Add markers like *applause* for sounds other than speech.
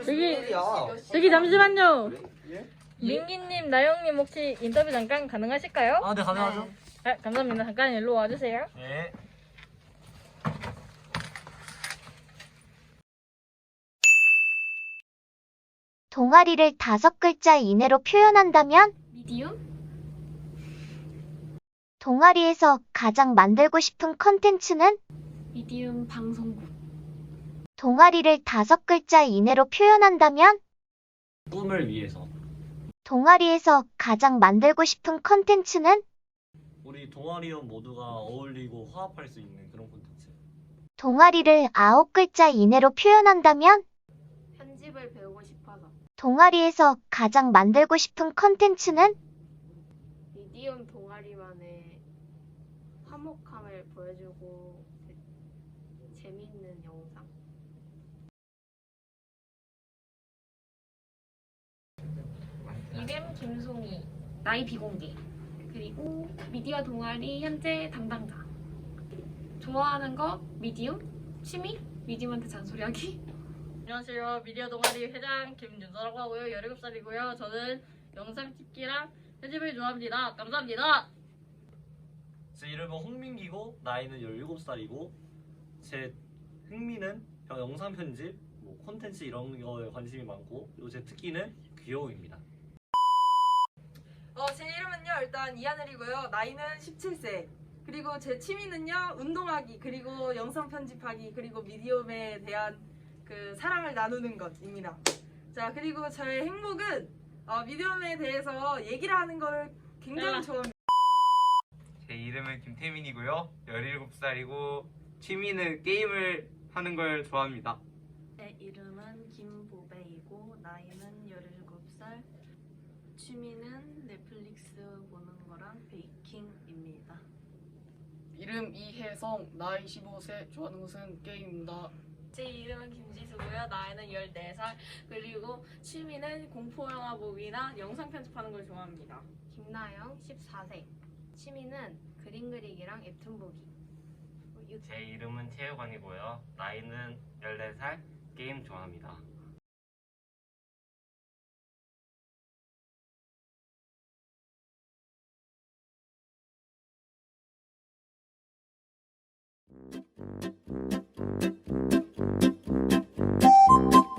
저기 잠시만요. 예? 민기님, 나영님 혹시 인터뷰 잠깐 가능하실까요? 아, 네, 가능하죠. 아, 감사합니다. 잠깐 일로 와주세요. 네. 동아리를 다섯 글자 이내로 표현한다면 미디움? 동아리에서 가장 만들고 싶은 컨텐츠는 미디움 방송국. 동아리를 다섯 글자 이내로 표현한다면 꿈을 위해서. 동아리에서 가장 만들고 싶은 컨텐츠는 우리 동아리원 모두가 어울리고 화합할 수 있는 그런 콘텐츠. 동아리를 아홉 글자 이내로 표현한다면 편집을 배우고 싶어서. 동아리에서 가장 만들고 싶은 컨텐츠는 미디움 동아리만의 화목함을 보여주고 재- 재밌는 영상. 이름 김송이. 나이 비공개. 그리고 미디어 동아리 현재 담당자. 좋아하는 거 미디움? 취미? 미디움한테 잔소리하기? *laughs* 안녕하세요. 미디어 동아리 회장 김윤서라고 하고요. 17살이고요. 저는 영상 찍기랑 편집을 좋아합니다. 감사합니다. 제 이름은 홍민기고 나이는 17살이고 제 흥미는 영상 편집, 뭐 콘텐츠 이런 거에 관심이 많고 그리고 제 특기는 귀여움입니다. 어, 제 이름은요, 일단 이하늘이고요. 나이는 17세. 그리고 제 취미는요, 운동하기, 그리고 영상 편집하기, 그리고 미디엄에 대한 그 사랑을 나누는 것입니다. 자, 그리고 저의 행복은 어, 미디엄에 대해서 얘기를 하는 걸 굉장히 야. 좋아합니다. 제 이름은 김태민이고요. 17살이고 취미는 게임을 하는 걸 좋아합니다. 제 이름은 김보배이고 나이는 17살 취미는 넷플릭스 보는 거랑 베이킹입니다. 이름 이혜성, 나이 15세, 좋아하는 것은 게임입니다. 제 이름은 김지수고요. 나이는 14살. 그리고 취미는 공포영화 보기나 영상 편집하는 걸 좋아합니다. 김나영 14세 취미는 그림 그리기랑 웹툰 보기 제 이름은 태우건이고요. 나이는 14살, 게임 좋아합니다. thank you